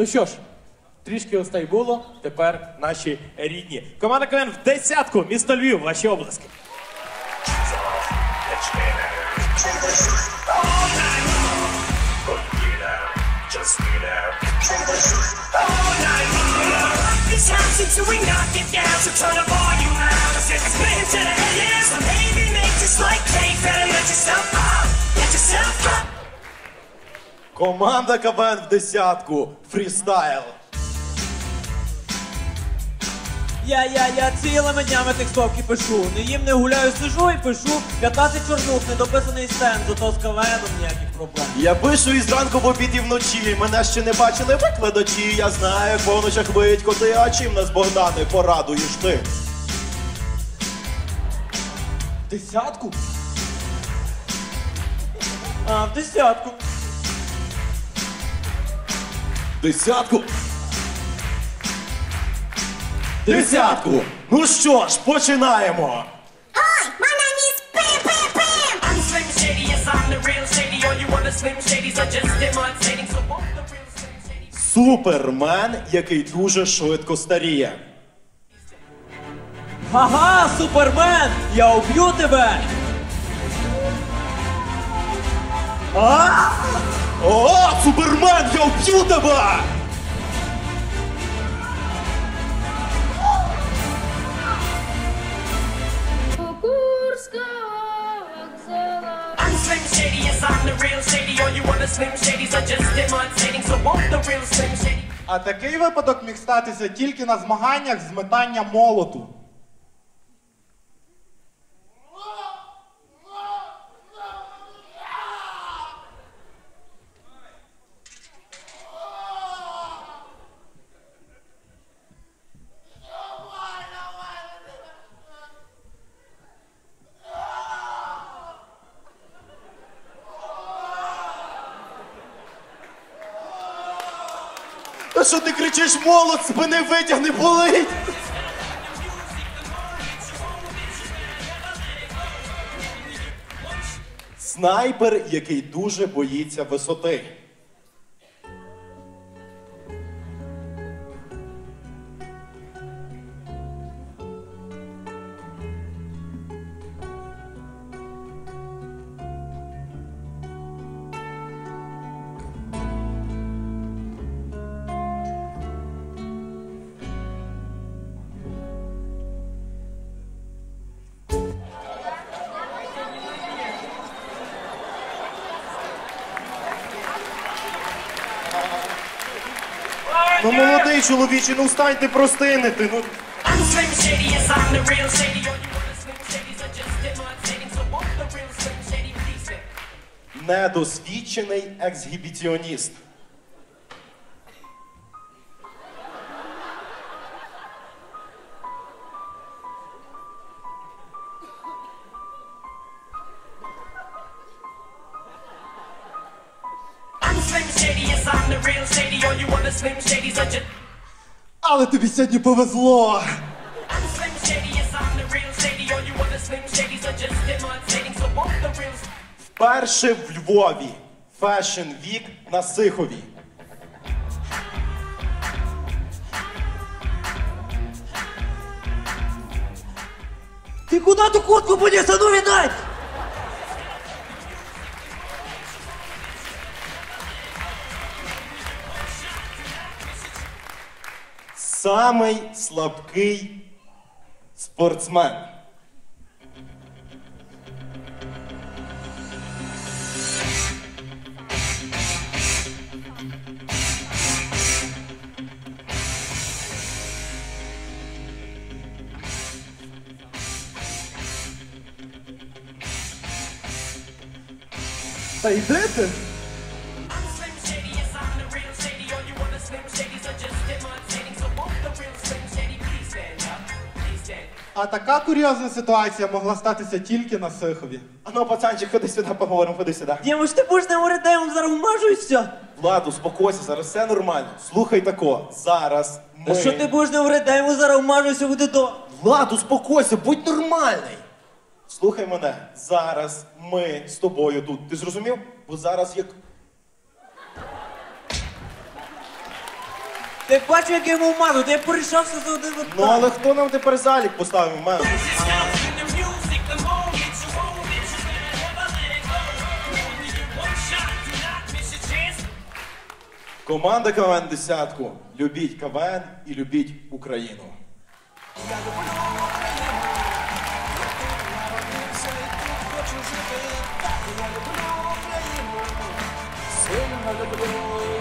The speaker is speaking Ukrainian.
Ну що ж, трішки гостей було, тепер наші рідні. Команда КВН в десятку, місто Львів, ваші обласки. Until we knock it down. So turn the volume loud. Let's get Команда КВН в десятку. Фрістайл. Я, я, я цілими днями текстовки пишу. Не їм не гуляю, сижу і пишу. 15 чорнух, недописаний стенд, зато з КВНом ніяких проблем. Я пишу і зранку в обід і вночі. Мене ще не бачили викладачі. Я знаю, як по ночах виють коти, а чим нас Богдане порадуєш ти? Десятку? А, в десятку. Десятку. Десятку. Ну що ж, починаємо. Hi, my name is Pam Pam Pam. I'm Slim Shady, yes, I'm the real Shady. All you other Slim Shadys are just imitating. So won't the real Slim Shady Супермен, який дуже швидко старіє. Ага, супермен! Я уб'ю тебе! А? О, супермен, я вб'ю тебе! Курского вокзала. I'm Slim Shady, yes, I'm the real Shady. All you other Slim Shadys are just imitating. So won't the real Slim Shady А такий випадок міг статися тільки на змаганнях з метання молоту. Та що ти кричиш, молот, спини витягни, болить! Снайпер, який дуже боїться висоти. Ну, молодий чоловіче, ну встаньте простинити. Ну, Недосвідчений Slim So won't the real Вперше в Львові. Фешн вік на Сихові. Ти куди ту куртку поніс? А ну віддай! Самий слабкий спортсмен. Та йдете? А така курйозна ситуація могла статися тільки на Сихові. А ну, пацанчик, ходи сюди, поговоримо, ходи сюди. Дімош, ти будеш не говорити, я вам зараз вмажу і все. Влад, успокойся, зараз все нормально. Слухай тако, зараз Та ми... що ти будеш не говорити, я йому зараз вмажуся буде до. Влад, успокойся, будь нормальний. Слухай мене, зараз ми з тобою тут. Ти зрозумів? Бо зараз як Ти бачив, як я йому вмазав, ти порішався за один Ну але хто нам тепер залік поставив в мене? Команда КВН десятку. Любіть КВН і любіть Україну. Сильно люблю, воно любити, так я люблю